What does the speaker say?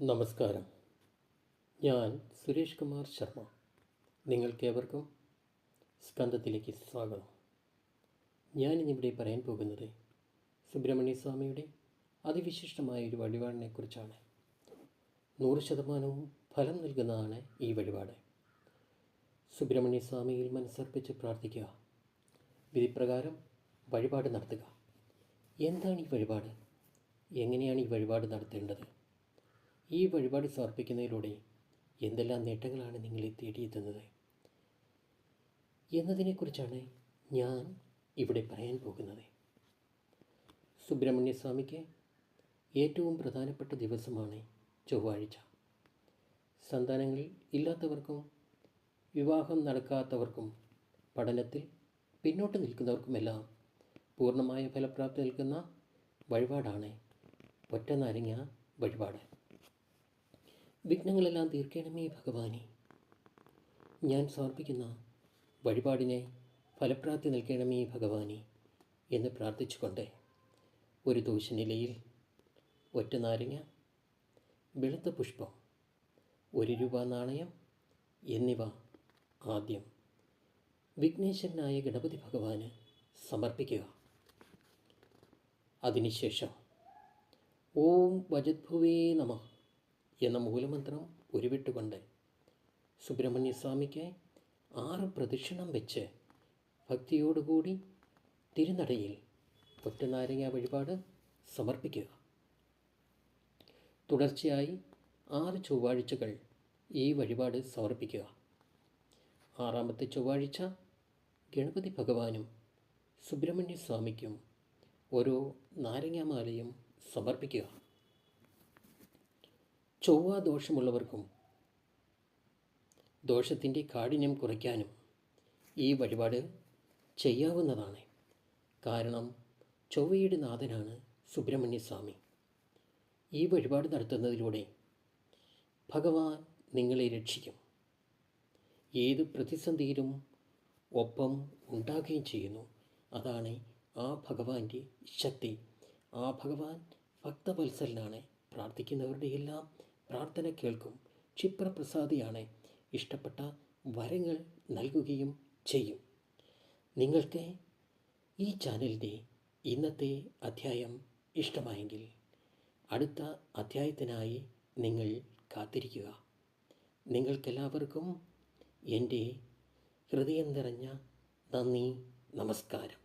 നമസ്കാരം. ഞാൻ സുരേഷ് കുമാർ ശർമ്മ. നിങ്ങൾക്കേവർക്കും സ്കന്ധത്തിലേക്ക് സ്വാഗതം. ഞാനിന്നിവിടെ പറയാൻ പോകുന്നത് സുബ്രഹ്മണ്യ സ്വാമിയുടെ അതിവിശിഷ്ടമായ ഒരു വഴിപാടിനെക്കുറിച്ചാണ്. നൂറ് ശതമാനവും ഫലം നൽകുന്നതാണ് ഈ വഴിപാട്. സുബ്രഹ്മണ്യ സ്വാമിയിൽ മനസ്സർപ്പിച്ച് പ്രാർത്ഥിക്കുക. വിധിപ്രകാരം വഴിപാട് നടത്തുക. എന്താണ് ഈ വഴിപാട്? എങ്ങനെയാണ് ഈ വഴിപാട് നടത്തേണ്ടത്? ഈ വഴിപാട് സമർപ്പിക്കുന്നതിലൂടെ എന്തെല്ലാം നേട്ടങ്ങളാണ് നിങ്ങളെ തേടിയെത്തുന്നത്? എന്നതിനെക്കുറിച്ചാണ് ഞാൻ ഇവിടെ പറയാൻ പോകുന്നത്. സുബ്രഹ്മണ്യസ്വാമിക്ക് ഏറ്റവും പ്രധാനപ്പെട്ട ദിവസമാണ് ചൊവ്വാഴ്ച. സന്താനങ്ങൾ ഇല്ലാത്തവർക്കും വിവാഹം നടക്കാത്തവർക്കും പഠനത്തിൽ പിന്നോട്ട് നിൽക്കുന്നവർക്കുമെല്ലാം പൂർണമായ ഫലപ്രാപ്തി നൽകുന്ന വഴിപാടാണ് ഒറ്റ നാരങ്ങ വഴിപാട്. വിഘ്നങ്ങളെല്ലാം തീർക്കണമേ ഭഗവാനെ. ഞാൻ സമർപ്പിക്കുന്ന വഴിപാടിനെ ഫലപ്രാപ്തി നൽകണമേ ഭഗവാനെ എന്ന് പ്രാർത്ഥിച്ചുകൊണ്ട് ഒരു ദോശനിലയിൽ ഒറ്റ നാരങ്ങ വെളുത്ത പുഷ്പം ഒരു രൂപ നാണയം എന്നിവ ആദ്യം വിഘ്നേശ്വരനായ ഗണപതി ഭഗവാന് സമർപ്പിക്കുക. അതിനുശേഷം ഓം വജദ്ഭുവേ നമ. എന്ന മൂലമന്ത്രം ഉരുവിട്ടുകൊണ്ട് സുബ്രഹ്മണ്യ സ്വാമിക്ക് ആറ് പ്രദക്ഷിണം വെച്ച് ഭക്തിയോടുകൂടി തിരുനടയിൽ ഒറ്റനാരങ്ങ വഴിപാട് സമർപ്പിക്കുക. തുടർച്ചയായി ആറ് ചൊവ്വാഴ്ചകൾ ഈ വഴിപാട് സമർപ്പിക്കുക. ആറാമത്തെ ചൊവ്വാഴ്ച ഗണപതി ഭഗവാനും സുബ്രഹ്മണ്യ സ്വാമിക്കും ഓരോ നാരങ്ങാമാലയും സമർപ്പിക്കുക. ചൊവ്വ ദോഷമുള്ളവർക്കും ദോഷത്തിന്റെ കാഠിന്യം കുറയ്ക്കാനും ഈ വഴിപാട് ചെയ്യാവുന്നതാണ്. കാരണം ചൊവ്വയുടെ നാഥനാണ് സുബ്രഹ്മണ്യസ്വാമി. ഈ വഴിപാട് നടത്തുന്നതിലൂടെ ഭഗവാൻ നിങ്ങളെ രക്ഷിക്കും. ഏത് പ്രതിസന്ധിയിലും ഒപ്പം ഉണ്ടാകുകയും ചെയ്യുന്നു. അതാണ് ആ ഭഗവാന്റെ ശക്തി. ആ ഭഗവാൻ ഭക്തവത്സലനാണ് പ്രാർത്ഥിക്കുന്നവരുടെ എല്ലാം പ്രാർത്ഥന കേൾക്കും. ക്ഷിപ്രപ്രസാദിയാണ്. ഇഷ്ടപ്പെട്ട വരങ്ങൾ നൽകുകയും ചെയ്യും. നിങ്ങൾക്ക് ഈ ചാനലിന്റെ ഇന്നത്തെ അധ്യായം ഇഷ്ടമായെങ്കിൽ അടുത്ത അധ്യായത്തിനായി നിങ്ങൾ കാത്തിരിക്കുക. നിങ്ങൾക്കെല്ലാവർക്കും എന്റെ ഹൃദയം നിറഞ്ഞ നന്ദി നമസ്കാരം.